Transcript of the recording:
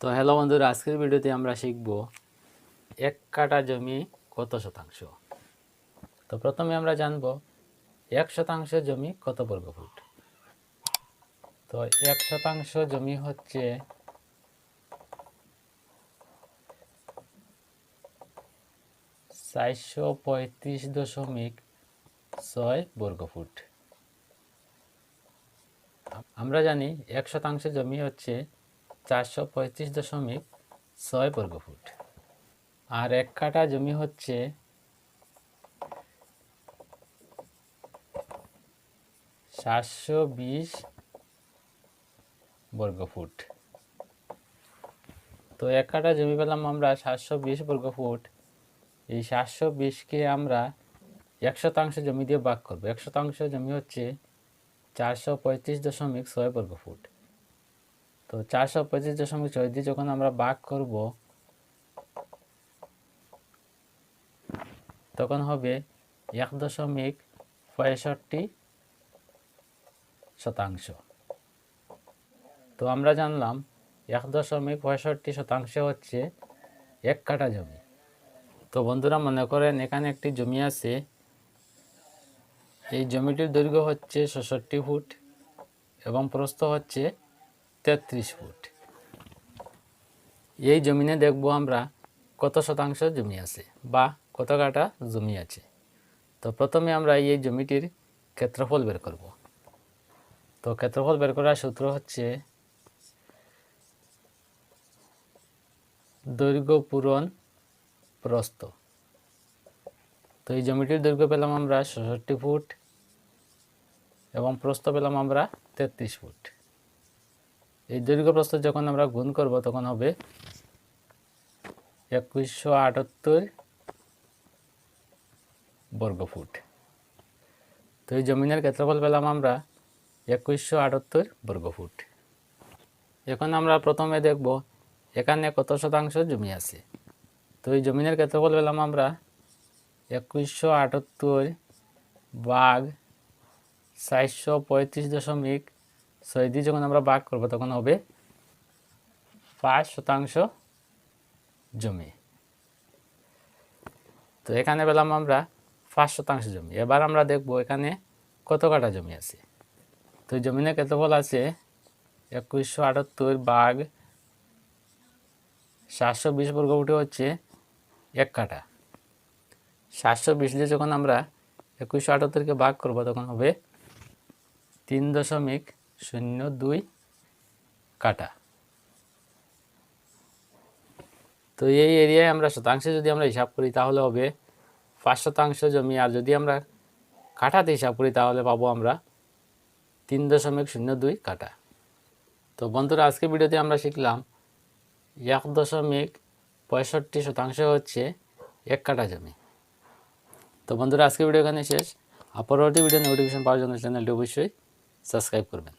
তো হ্যালো বন্ধুরা, আজকের ভিডিওতে আমরা শিখব এক কাটা জমি কত শতাংশ? তো প্রথমে আমরা জানব এক শতাংশ জমি কত বর্গ ফুট তো এক শতাংশ জমি হচ্ছে চারশো পঁয়ত্রিশ দশমিক ছয় বর্গ ফুট আমরা জানি এক শতাংশ জমি হচ্ছে চারশো পঁয়ত্রিশ দশমিক ছয় বর্গ ফুট আর এক কাঠা জমি হচ্ছে সাতশো বিশ বর্গ ফুট তো এক কাঠা জমি পেলাম আমরা সাতশো বিশ বর্গ ফুট এই সাতশো বিশকে আমরা এক শতাংশ জমি দিয়ে ভাগ করব। এক শতাংশ জমি হচ্ছে চারশো পঁয়ত্রিশ দশমিক ছয় বর্গ ফুট তো চারশো পঁচিশ দশমিক ছয় দিয়ে যখন আমরা ভাগ করব, তখন হবে এক দশমিক পঁয়ষট্টি শতাংশ। তো আমরা জানলাম এক দশমিক পঁয়ষট্টি শতাংশ হচ্ছে এক কাঠা জমি। তো বন্ধুরা মনে করেন এখানে একটি জমি আছে। এই জমিটির দৈর্ঘ্য হচ্ছে ছেষট্টি ফুট এবং প্রস্থ হচ্ছে তেত্রিশ ফুট। এই জমিনে দেখব আমরা কত শতাংশ জমি আছে বা কত কাটা জমি আছে। তো প্রথমে আমরা এই জমিটির ক্ষেত্রফল বের করব। তো ক্ষেত্রফল বের করার সূত্র হচ্ছে দৈর্ঘ্য পূরণ প্রস্থ। তো এই জমিটির দৈর্ঘ্য পেলাম আমরা ছেষট্টি ফুট এবং প্রস্থ পেলাম আমরা তেত্রিশ ফুট। এই দৈর্ঘ্য প্রস্থ যখন আমরা গুণ করব, তখন হবে একুশশো আটাত্তর বর্গ ফুট তো এই জমিনের ক্ষেত্রফল পেলাম আমরা একুশশো আটাত্তর বর্গ ফুট এখন আমরা প্রথমে দেখব এখানে কত শতাংশ জমি আছে। তো এই জমিনের ক্ষেত্রফল পেলাম আমরা একুশশো আটাত্তর বাঘ চারশো পঁয়ত্রিশ দশমিক ছয় দিয়ে যখন আমরা ভাগ করব, তখন হবে পাঁচ শতাংশ জমি। তো এখানে পেলাম আমরা পাঁচ শতাংশ জমি। এবার আমরা দেখব এখানে কত কাটা জমি আছে। তো এই জমিনের ক্ষেত্রফল আছে? একুশশো আটাত্তর বাঘ সাতশো বিশ বর্গ ফুটে হচ্ছে এক কাটা। সাতশো বিশ যখন আমরা একুশশো আটাত্তরকে ভাগ করব, তখন হবে তিন দশমিক শূন্য দুই কাটা। তো এই এরিয়ায় আমরা শতাংশে যদি আমরা হিসাব করি তাহলে হবে পাঁচ শতাংশ জমি, আর যদি আমরা কাঠাতে হিসাব করি তাহলে পাবো আমরা তিন দশমিক শূন্য দুই কাটা। তো বন্ধুরা আজকে ভিডিওতে আমরা শিখলাম এক দশমিক পঁয়ষট্টি শতাংশ হচ্ছে এক কাটা জমি। তো বন্ধুরা আজকে ভিডিও এখানে শেষ। আর পরবর্তী ভিডিও নোটিফিকেশন পাওয়ার জন্য চ্যানেলটি অবশ্যই সাবস্ক্রাইব করবেন।